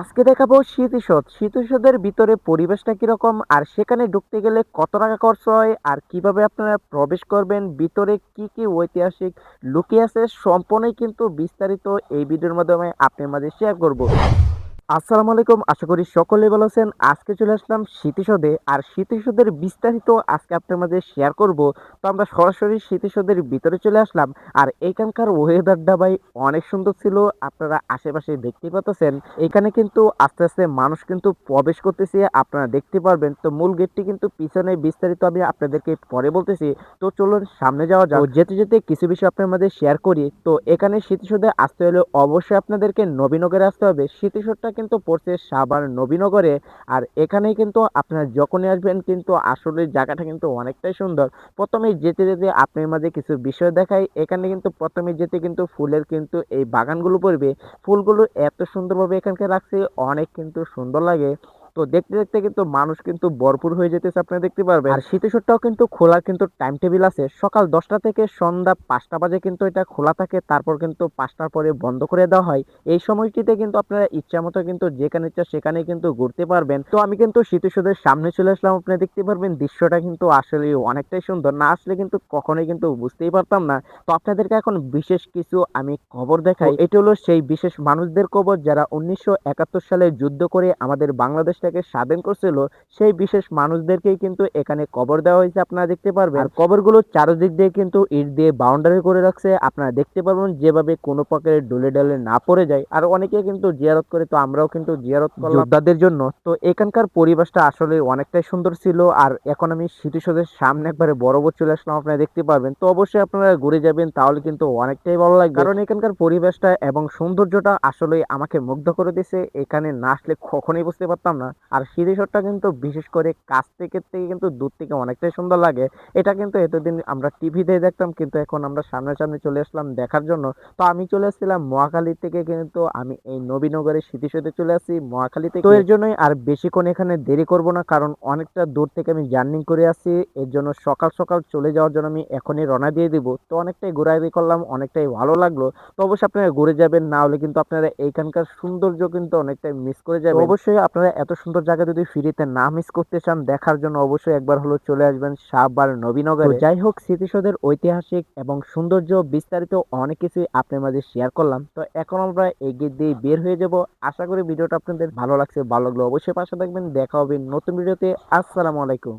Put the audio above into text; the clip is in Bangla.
আজকে দেখাবো স্মৃতিসৌধ। স্মৃতিসৌধের ভিতরে পরিবেশটা কীরকম, আর সেখানে ঢুকতে গেলে কত টাকা খরচ হয়, আর কীভাবে আপনারা প্রবেশ করবেন, ভিতরে কি কি ঐতিহাসিক লুকিয়ে আছে, সম্পূর্ণই কিন্তু বিস্তারিত এই ভিডিওর মাধ্যমে আপনার মাঝে শেয়ার করব। আসসালামু আলাইকুম, আশা করি সকলে ভালো আছেন। আজকে চলে আসলাম স্মৃতিসৌধে। আর স্মৃতিসৌধের বিস্তারিত আজকে আপনার মাঝে শেয়ার করব। তো আমরা সরাসরি স্মৃতিসৌধের ভিতরে চলে আসলাম। আর এখানকার ওয়েদারটা ভাই অনেক সুন্দর ছিল। আপনারা আশেপাশে দেখতে পাচ্ছেন এখানে কিন্তু আস্তে আস্তে মানুষ কিন্তু প্রবেশ করতেছে। আপনারা দেখতে পারবেন। তো মূল গেটটি কিন্তু পিছনে বিস্তারিত আমি আপনাদেরকে পরে বলতেছি। তো চলুন সামনে যাওয়া যাক। যেতে যেতে কিছু বিষয় আপনার মাঝে শেয়ার করি। তো এখানে স্মৃতিসৌধে আসতে হলে অবশ্যই আপনাদেরকে নবীনগরে আসতে হবে। স্মৃতিসৌধটা কিন্তু পড়ছে সাভার নবীনগরে। আর এখানে কিন্তু আপনারা যখনই আসবেন কিন্তু আসলে জায়গাটা কিন্তু অনেকটাই সুন্দর। প্রথমে যেতে যেতে আপনার মাঝে কিছু বিষয় দেখাই। এখানে কিন্তু প্রথমে যেতে কিন্তু ফুলের কিন্তু এই বাগানগুলো পড়বে। ফুলগুলো এত সুন্দরভাবে এখানকে রাখছে, অনেক কিন্তু সুন্দর লাগে। তো দেখতে দেখতে কিন্তু মানুষ কিন্তু ভরপুর হয়ে যেতেছে আপনারা দেখতে পারবেন। আর শীতেশ্বরটাও কিন্তু খোলার কিন্তু টাইম টেবিল আছে। সকাল দশটা থেকে সন্ধ্যা পাঁচটা বাজে কিন্তু এটা খোলা থাকে। তারপর কিন্তু পাঁচটার পরে বন্ধ করে দেওয়া হয়। এই সময়টিতে কিন্তু আপনারা ইচ্ছা মতো কিন্তু যেখানে ইচ্ছা সেখানে কিন্তু ঘুরতে পারবেন। তো আমি কিন্তু শীতেশ্বরের সামনে চলে আসলাম আপনি দেখতে পারবেন। দৃশ্যটা কিন্তু আসলে অনেকটাই সুন্দর। না আসলে কিন্তু কখনোই কিন্তু বুঝতেই পারতাম না। তো আপনাদেরকে এখন বিশেষ কিছু আমি খবর দেখাই। এটা হলো সেই বিশেষ মানুষদের খবর যারা উনিশশো একাত্তর সালে যুদ্ধ করে আমাদের বাংলাদেশ দেশটাকে স্বাধীন করছিল সেই বিশেষ মানুষদেরকেই কিন্তু এখানে কবর দেওয়া হয়েছে আপনারা দেখতে পারবেন। আর কবরগুলো চারদিক দিয়ে কিন্তু ইট দিয়ে বাউন্ডারি করে রাখছে আপনারা দেখতে পারবেন যেভাবে কোনো প্রকারের ডলে ডলে না পড়ে যায়। আর অনেকে কিন্তু জিয়ারত করে তো আমরাও কিন্তু জিয়ারত করলাম। যোদ্ধাদের জন্য। তো এখানকার পরিবেশটা আসলে অনেকটাই সুন্দর ছিল আর এখন আমি স্মৃতিসৌধের সামনে একবারে বরাবর চলে আসলাম আপনারা দেখতে পারবেন। তো অবশ্যই আপনারা ঘুরে যাবেন তাহলে কিন্তু অনেকটাই ভালো লাগবে। কারণ এখানকার পরিবেশটা এবং সৌন্দর্যটা আসলে আমাকে মুগ্ধ করে দিয়েছে এখানে না আসলে কখনোই বুঝতে পারতাম না। আর সিঁড়িশটটা কিন্তু বিশেষ করে কাছ থেকে থেকে কিন্তু দূর থেকে অনেকটাই সুন্দর লাগে। এটা কিন্তু এতদিন আমরা টিভিতে দেখতাম, কিন্তু এখন আমরা সামনাসামনি চলে আসলাম দেখার জন্য। তো আমি চলে আসছিলাম মহাখালী থেকে কিন্তু আমি এই নবীনগরের স্মৃতিসৌধে চলে আসছি মহাখালী থেকে। তো এর জন্যই আর বেশিক্ষণ এখানে দেরি করব না, কারণ অনেকটা দূর থেকে আমি জার্নি করে আসছি। এর জন্য সকাল সকাল চলে যাওয়ার জন্য আমি এখনই রওনা দিয়ে দিব। তো অনেকটাই ঘোরাঘুরি করলাম, অনেকটাই ভালো লাগল। তো অবশ্যই আপনারা ঘুরে যাবেন, না হলে কিন্তু আপনারা এইখানকার সৌন্দর্য কিন্তু অনেকটাই মিস করে যাবেন। অবশ্যই আপনারা এত সুন্দর জায়গা যদি ফ্রিতে না মিস করতে চান, দেখার জন্য অবশ্যই একবার হলো চলে আসবেন শাহবার নবীনগর। যাই হোক, স্মৃতিসৌধের ঐতিহাসিক এবং সৌন্দর্য বিস্তারিত অনেক কিছুই আপনার মাঝে শেয়ার করলাম। তো এখন আমরা এগিয়ে দিয়ে বের হয়ে যাব। আশা করি ভিডিওটা আপনাদের ভালো লাগছে, ভালো লাগল অবশ্যই পাশে থাকবেন। দেখা হবে নতুন ভিডিওতে। আসসালামু আলাইকুম।